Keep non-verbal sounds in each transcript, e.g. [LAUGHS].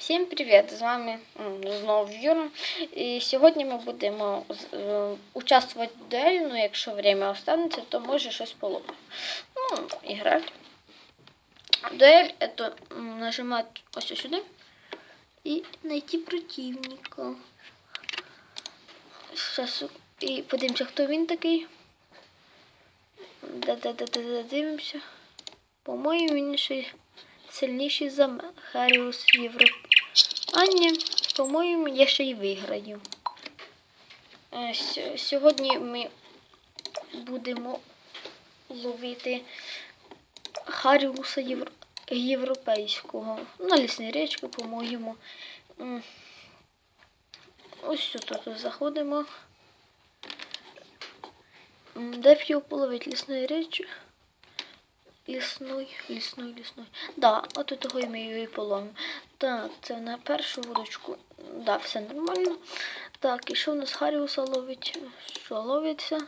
Всім привіт! З вами знову Юра. І сьогодні ми будемо е, участвувати в дуелі, ну якщо время останеться, то може щось половимо. Ну, іграти. Дуель это м, нажимать ось сюди і знайти противника. Щас, і подивимося, хто він такий. Да-да-да-да, дивимося. По-моєму, він ще сильніший за. Харіус Європа. А ні, по-моєму, я ще й виграю. Е, Сьогодні ми будемо ловити Харіуса євро... європейського. На лісній річці, по-моєму. Ось тут заходимо. Де б його половити лісної речі? Лісной, лісной, лісной. Да, от того і ми її половимо. Так, це на першу вудочку. Да, все нормально. Так, і що в нас Харіуса ловить? Що ловиться?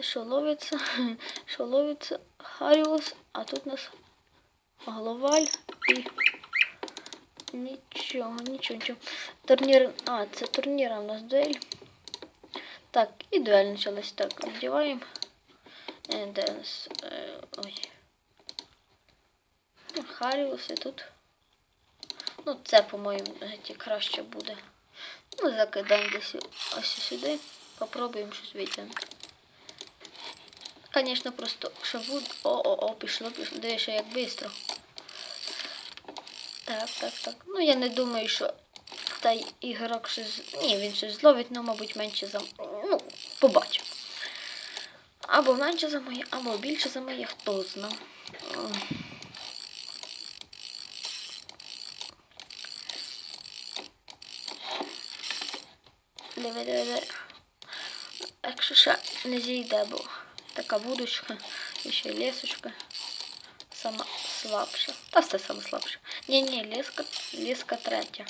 Що ловиться? [LAUGHS] Що ловиться? Харіус, а тут у нас Гловаль і. Нічого, нічого, нічого. Турнір. А, це турніра у нас дуель. Так, і дуель почалась. Так, надіваємо. Е, Де у нас. Е, ой. Харіус і тут. Ну, це, по-моєму, краще буде. Ну, закидаємо десь ось сюди. Попробуємо щось витягнути. Звісно, просто щоб. О-о-о, пішло, пішло. Дивіться, як швидко. Так, так, так. Ну, я не думаю, що той ігрок щось. Ні, він щось зловить, ну, мабуть, менше за. Ну, побачимо. Або менше за моє, або більше за моє, хто знає. Диви, диви. Якщо ще не зійде, бо така вудочка [LAUGHS] і ще лісочка. Сама слабша. Та все саме слабше. Ні, ні, ліска, ліска третя.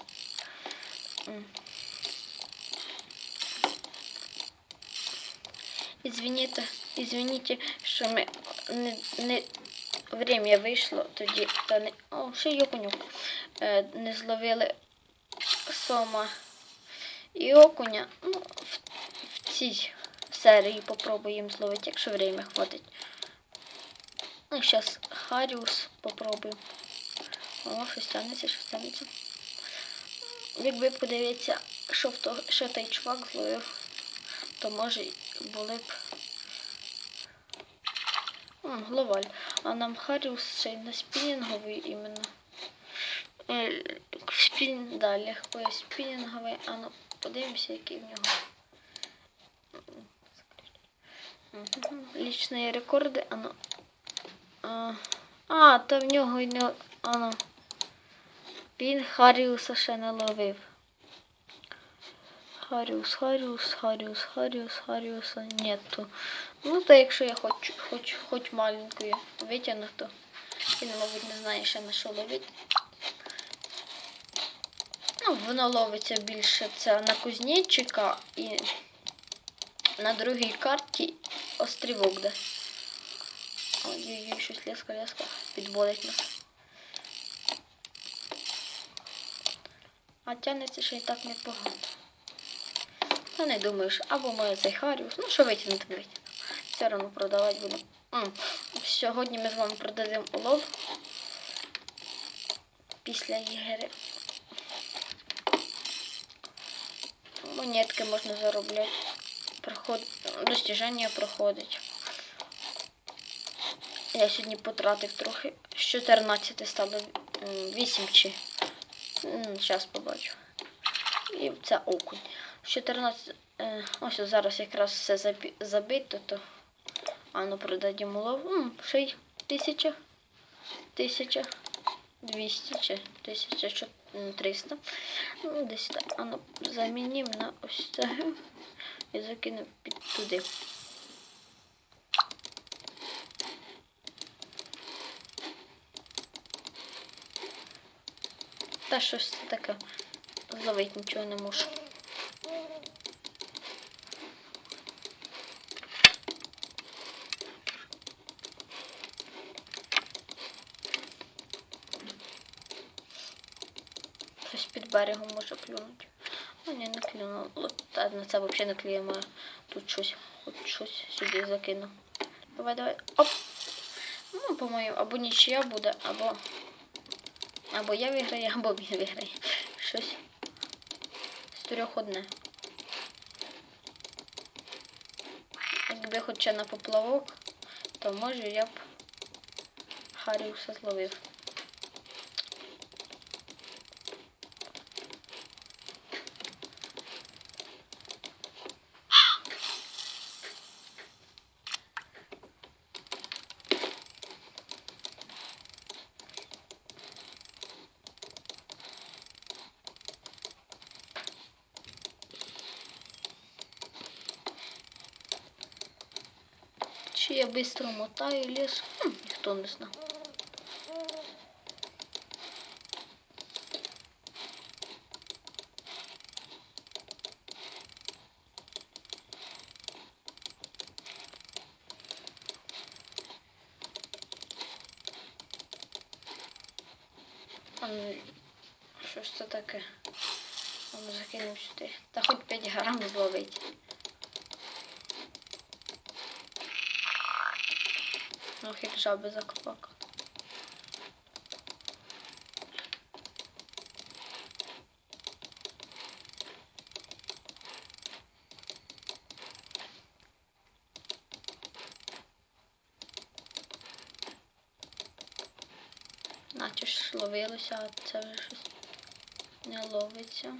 Извините, извините, що ми не, не время вийшло тоді, та не. О, ще й окунюк. Е, не зловили сома і окуня. Ну, в, цій серії попробуємо зловити, якщо время хватить. Ну, зараз Харіус попробуємо. О, щось тягнеться, щось тягнеться. Якби подивитися, що, в то, що той чувак зловив, то може були б. М, главаль. А нам Харіус ще й на спінінговий іменно. Е, Спін, да, легко спінінговий. А ну, подивимося, який в нього. Лічні рекорди, а ну. А, та в нього й не. А ну. Він Харіуса ще не ловив. Харіус, Харіус, Харіус, Харіус, Харіуса нету. Ну, то якщо я хочу, хоч, хоч маленькою витягну, то він, мабуть, не знає ще на що ловити. Ну, воно ловиться більше це на кузнечика і на другій карті острівок, де. Ой-ой-ой, щось леска, леска підводить нас. А тягнеться ще й так непогано. Я не думаю, що або моє цей Харіус. Ну, що витягнути, витягнути. Все одно продавати буду. Сьогодні ми з вами продадемо улов після ігри. Монетки можна заробляти. Проход... Достіження проходить. Я сьогодні потратив трохи. З 14 стало 8 чи. Зараз побачу. І це окунь. З 14. Е, ось зараз якраз все забито, то. А ну продадімо лов. М, ще й тисяча. Тисяча. 200 чи 1300. Ну, десь так. А ну замінимо на ось це. І закинемо під туди. Та щось таке. Зловити нічого не можу. Щось під берегом може клюнути. Ну, ні, не клюнуло. От, на це взагалі не клюємо. Тут щось, от щось сюди закину. Давай, давай. Оп! Ну, по-моєму, або нічия буде, або. Або я виграю, [LAUGHS] або він виграє. Щось. З трьох одне. Якби хоча на поплавок, то може я б Харіуса зловив. Чи я швидко мотаю ліс? Хм, ніхто не знає. А ну, що ж це таке? Ну закинув сюди. Та хоч 5 грам зловить. Ох, як жаби закопак. Наче ж ловилося, а це вже щось не ловиться.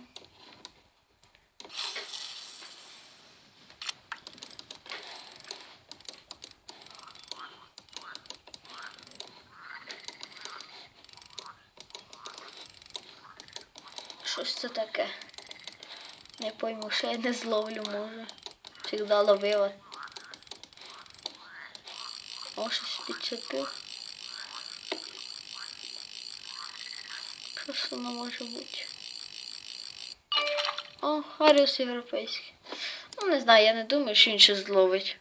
Щось це таке? Не пойму, що я не зловлю, може. Всегда ловила. О, щось підчепив. Що ж воно може бути? О, Харіус європейський. Ну, не знаю, я не думаю, що він щось зловить.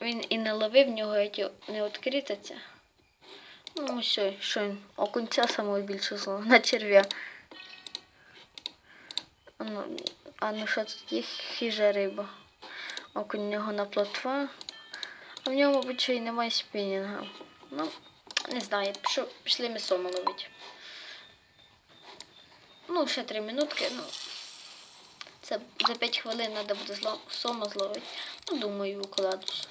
Він і не ловив, в нього не відкритаться. Ну, ой, що окунця самого більше зловив, на черв'я. А ну, а ну що тут є хижа риба? Окунь нього на плотва. А в нього, мабуть, ще й немає спінінга. Ну, не знаю, пішов, пішли ми сома ловити. Ну, ще три минутки, ну. Це за 5 хвилин треба буде зло, сома зловити. Ну, думаю, укладусь.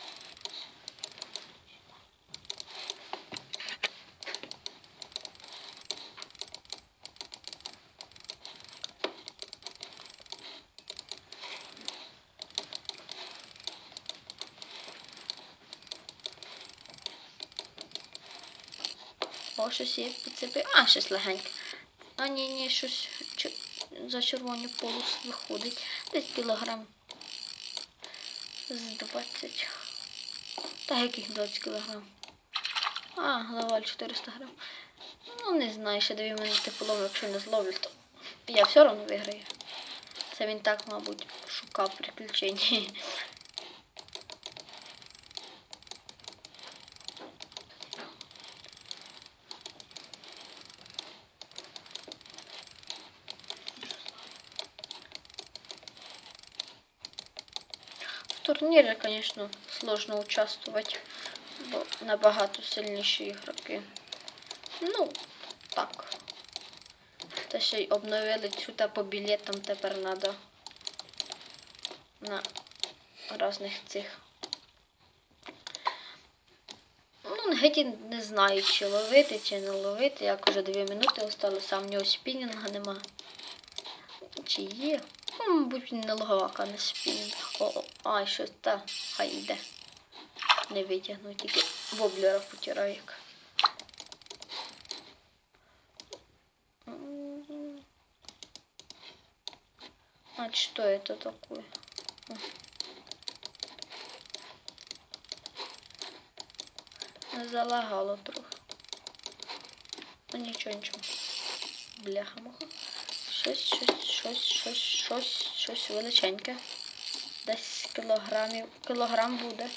Щось є підцепив. А, щось легеньке. А, ні, ні, щось за червоні полос виходить. Десь кілограм з 20. Та яких 20 кілограм? А, главаль 400 грам. Ну, не знаю, ще 2 минути половину, якщо не зловлю, то я все одно виграю. Це він так, мабуть, шукав приключення. В турнире, конечно, сложно участвовать, бо набагато сильніші ігроки. Ну, так. Та ще й обновили та по білетам тепер треба на різних цих. Ну, геть не знаю, чи ловити, чи не ловити. Як уже 2 минути осталося, а в нього спінінга нема. Чи є? Ну, мабуть, не логовак, а не спінінг. О, ай, щось та, хай йде. Не витягну, тільки воблера потираю. А что это такое? Залагало трохи. Ну нічого, нічого. Бляха-муха. Щось, щось, щось, щось, щось, щось величеньке. Десь кілограмів, кілограм буде.